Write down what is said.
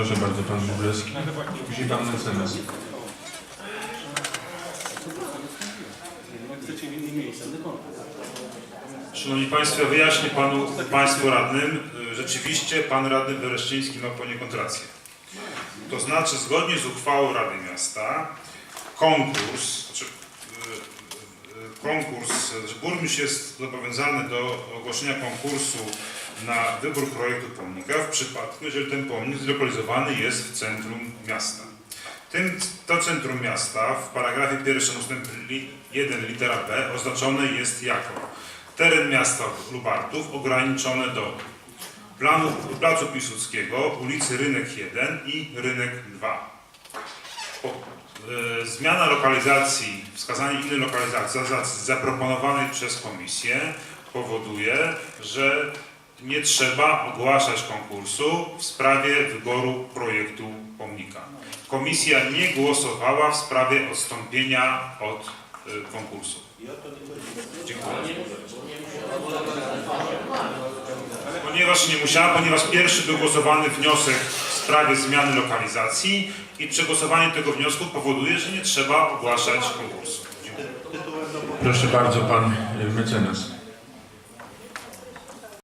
Proszę bardzo, pan Wróblewski. Później pan mecenas. Szanowni Państwo, wyjaśnię panu, Państwu radnym, y, rzeczywiście Pan Radny Wereszczyński ma poniekąd rację. To znaczy, zgodnie z uchwałą Rady Miasta, konkurs, znaczy, y, konkurs, burmistrz jest zobowiązany do ogłoszenia konkursu na wybór projektu pomnika w przypadku, jeżeli ten pomnik zlokalizowany jest w centrum miasta. Tym, to centrum miasta w paragrafie pierwszym ustęp li, 1 litera b oznaczone jest jako teren miasta Lubartów ograniczone do planu, Placu Piłsudskiego, ulicy Rynek 1 i Rynek 2. E, zmiana lokalizacji, wskazanie innej lokalizacji za, zaproponowanej przez komisję powoduje, że nie trzeba ogłaszać konkursu w sprawie wyboru projektu pomnika. Komisja nie głosowała w sprawie odstąpienia od e, konkursu. Dziękuję. Ponieważ nie musiała, ponieważ pierwszy był głosowany wniosek w sprawie zmiany lokalizacji i przegłosowanie tego wniosku powoduje, że nie trzeba ogłaszać konkursu. Dziękuję. Proszę bardzo, pan mecenas.